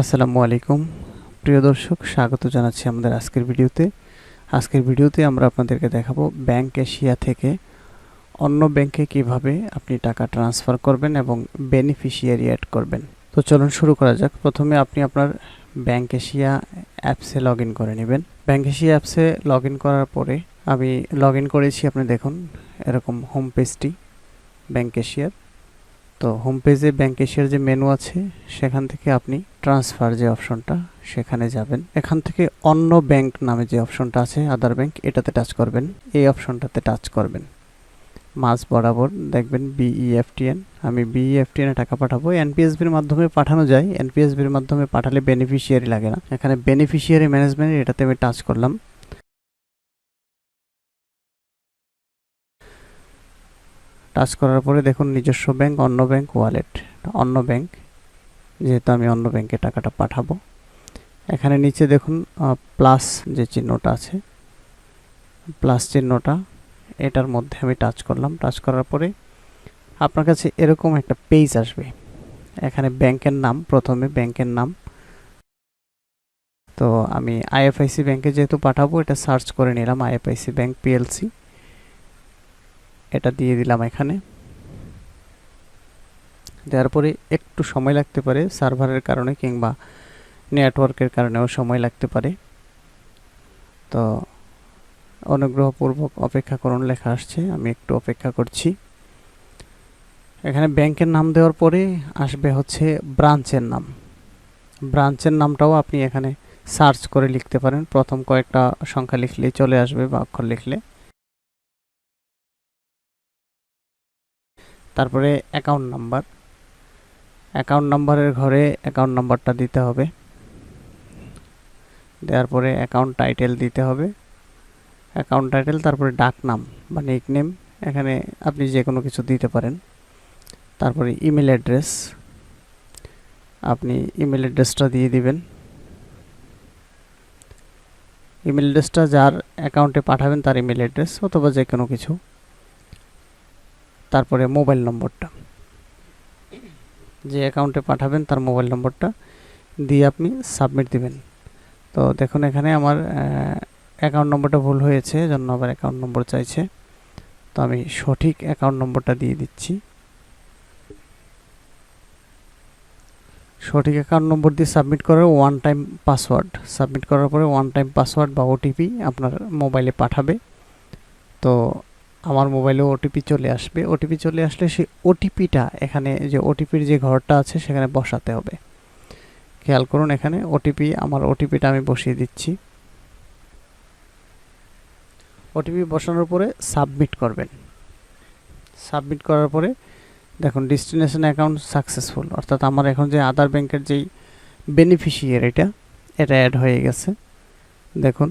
আসসালামু আলাইকুম। প্রিয় দর্শক, স্বাগত জানাচ্ছি আমাদের আজকের ভিডিওতে। আজকের ভিডিওতে আমরা আপনাদেরকে দেখাবো ব্যাংক এশিয়া থেকে অন্য ব্যাংকে কীভাবে আপনি টাকা ট্রান্সফার করবেন এবং বেনিফিশিয়ারি অ্যাড করবেন। তো চলুন শুরু করা যাক। প্রথমে আপনি আপনার ব্যাংক এশিয়া অ্যাপসে লগ ইন করে নেবেন। ব্যাংক এশিয়া অ্যাপসে লগ করার পরে আমি লগ করেছি, আপনি দেখুন, এরকম হোম পেজটি ব্যাংক এশিয়ার। তো হোম পেজে ব্যাংক এশিয়ার যে মেনু আছে, সেখান থেকে আপনি ট্রান্সফার যে অপশনটা সেখানে যাবেন। এখান থেকে অন্য ব্যাংক নামে যে অপশনটা আছে আদার ব্যাংক এটাতে টাচ করবেন। এই অপশনটাতে টাচ করবেন। মাঝ বরাবর দেখবেন E বিইএফটিএন আমি E বিইএফটিএন এ টাকা পাঠাবো। এনপিএসবির মাধ্যমে পাঠানো যায়। এনপিএসবির মাধ্যমে পাঠালে বেনিফিশিয়ারি লাগে না। এখানে বেনিফিশিয়ারি ম্যানেজমেন্ট এটাতে আমি টাচ করলাম। টাচ করার পরে দেখুন নিজস্ব ব্যাংক অন্য ব্যাংক ওয়ালেট অন্য ব্যাংক যেহেতু আমি অন্য ব্যাংকে টাকাটা পাঠাবো। এখানে নিচে দেখুন প্লাস যে চিহ্নটা আছে প্লাস চিহ্নটা, এটার মধ্যে আমি টাচ করলাম। টাচ করার পরে আপনার কাছে এরকম একটা পেজ আসবে। এখানে ব্যাংকের নাম, প্রথমে ব্যাংকের নাম। তো আমি আইএফআইসি ব্যাংকে যেহেতু পাঠাবো, এটা সার্চ করে নিলাম আইএফআইসি ব্যাংক পিএলসি এটা দিয়ে দিলাম এখানে। দেওয়ার পরে একটু সময় লাগতে পারে সার্ভারের কারণে কিংবা নেটওয়ার্কের কারণেও সময় লাগতে পারে। তো অনুগ্রহপূর্বক অপেক্ষা করুন, লেখা আসছে, আমি একটু অপেক্ষা করছি। এখানে ব্যাংকের নাম দেওয়ার পরে আসবে হচ্ছে ব্রাঞ্চের নাম। ব্রাঞ্চের নামটাও আপনি এখানে সার্চ করে লিখতে পারেন। প্রথম কয়েকটা সংখ্যা লিখলে চলে আসবে বা অক্ষর লিখলে। তারপরে অ্যাকাউন্ট নাম্বার অ্যাকাউন্ট নাম্বারের ঘরে অ্যাকাউন্ট নাম্বারটা দিতে হবে। দেওয়ার পরে অ্যাকাউন্ট টাইটেল দিতে হবে। অ্যাকাউন্ট টাইটেল তারপরে ডাক নাম বা নেম এখানে আপনি যে কোনো কিছু দিতে পারেন। তারপরে ইমেল অ্যাড্রেস আপনি ইমেল অ্যাড্রেসটা দিয়ে দিবেন। ইমেল অ্যাড্রেসটা যার অ্যাকাউন্টে পাঠাবেন, তার ইমেল অ্যাড্রেস অথবা যে কোনো কিছু। তারপরে মোবাইল নম্বরটা। যে অ্যাকাউন্টে পাঠাবেন তার মোবাইল নম্বরটা দিয়ে আপনি সাবমিট দিবেন। তো দেখুন এখানে আমার অ্যাকাউন্ট নম্বরটা ভুল হয়েছে, জন্য আবার অ্যাকাউন্ট নম্বর চাইছে। তো আমি সঠিক অ্যাকাউন্ট নম্বরটা দিয়ে দিচ্ছি। সঠিক অ্যাকাউন্ট নম্বর দিয়ে সাবমিট করার ওয়ান টাইম পাসওয়ার্ড সাবমিট করার পরে ওয়ান টাইম পাসওয়ার্ড বা ওটিপি আপনার মোবাইলে পাঠাবে। তো আমার মোবাইলে ওটিপি চলে আসবে। ওটিপি চলে আসলে সেই ওটিপিটা এখানে যে ওটিপির যে ঘরটা আছে সেখানে বসাতে হবে। খেয়াল করুন এখানে ওটিপি আমার ওটিপিটা আমি বসিয়ে দিচ্ছি। ওটিপি বসানোর পরে সাবমিট করবেন। সাবমিট করার পরে দেখুন ডেস্টিনেশন অ্যাকাউন্ট সাকসেসফুল অর্থাৎ আমার এখন যে আধার ব্যাংকের যেই বেনিফিশিয়ার এটা এটা অ্যাড হয়ে গেছে। দেখুন,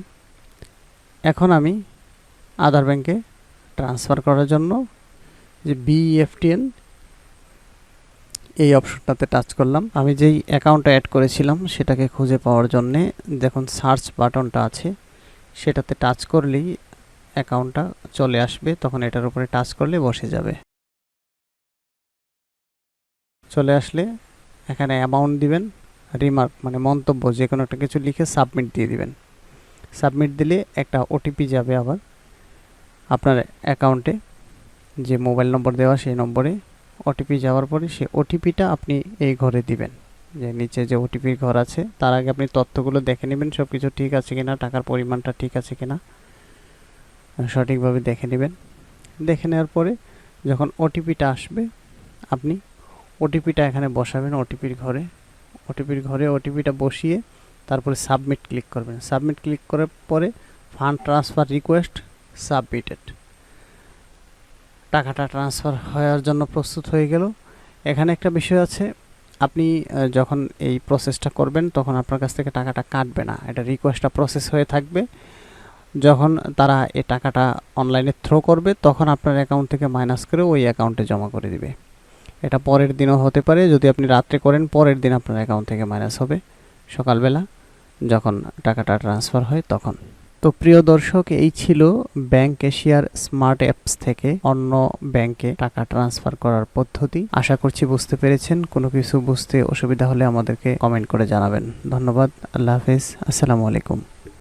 এখন আমি আধার ব্যাংকে ট্রান্সফার করার জন্য যে বিএফটিএন এই অপশনটাতে টাচ করলাম। আমি যেই অ্যাকাউন্টটা অ্যাড করেছিলাম, সেটাকে খুঁজে পাওয়ার জন্যে দেখুন সার্চ বাটনটা আছে। সেটাতে টাচ করলেই অ্যাকাউন্টটা চলে আসবে, তখন এটার উপরে টাচ করলে বসে যাবে। চলে আসলে এখানে অ্যামাউন্ট দিবেন রিমার্ক মানে মন্তব্য যে কোনো একটা কিছু লিখে সাবমিট দিয়ে দিবেন। সাবমিট দিলে একটা ওটিপি যাবে আবার। আপনার অ্যাকাউন্টে যে মোবাইল নম্বর দেওয়া, সেই নম্বরে ওটিপি যাওয়ার পরে সেই ওটিপিটা আপনি এই ঘরে দিবেন। যে নিচে যে ওটিপির ঘর আছে, তার আগে আপনি তথ্যগুলো দেখে নেবেন সব কিছু ঠিক আছে কিনা, টাকার পরিমাণটা ঠিক আছে কিনা, সঠিকভাবে দেখে নেবেন। দেখে নেওয়ার পরে যখন ওটিপিটা আসবে, আপনি ওটিপিটা এখানে বসাবেন ওটিপির ঘরে। ওটিপির ঘরে ওটিপিটা বসিয়ে তারপরে সাবমিট ক্লিক করবেন। সাবমিট ক্লিক করার পরে ফান্ড ট্রান্সফার রিকোয়েস্ট সাবমিটেড। টাকাটা ট্রান্সফার হওয়ার জন্য প্রস্তুত হয়ে গেল। এখানে একটা বিষয় আছে, আপনি যখন এই প্রসেসটা করবেন, তখন আপনার কাছ থেকে টাকাটা কাটবে না। এটা রিকোয়েস্টটা প্রসেস হয়ে থাকবে। যখন তারা এই টাকাটা অনলাইনে থ্রো করবে, তখন আপনার অ্যাকাউন্ট থেকে মাইনাস করে ওই অ্যাকাউন্টে জমা করে দিবে। এটা পরের দিনও হতে পারে, যদি আপনি রাত্রে করেন, পরের দিন আপনার অ্যাকাউন্ট থেকে মাইনাস হবে। সকালবেলা যখন টাকাটা ট্রান্সফার হয়, তখন। তো প্রিয় দর্শক, এই ছিল ব্যাংক এশিয়ার স্মার্ট অ্যাপস থেকে অন্য ব্যাংকে টাকা ট্রান্সফার করার পদ্ধতি। আশা করছি বুঝতে পেরেছেন। কোনো কিছু বুঝতে অসুবিধা হলে আমাদেরকে কমেন্ট করে জানাবেন। ধন্যবাদ। আল্লাহ হাফেজ। আসসালামু আলাইকুম।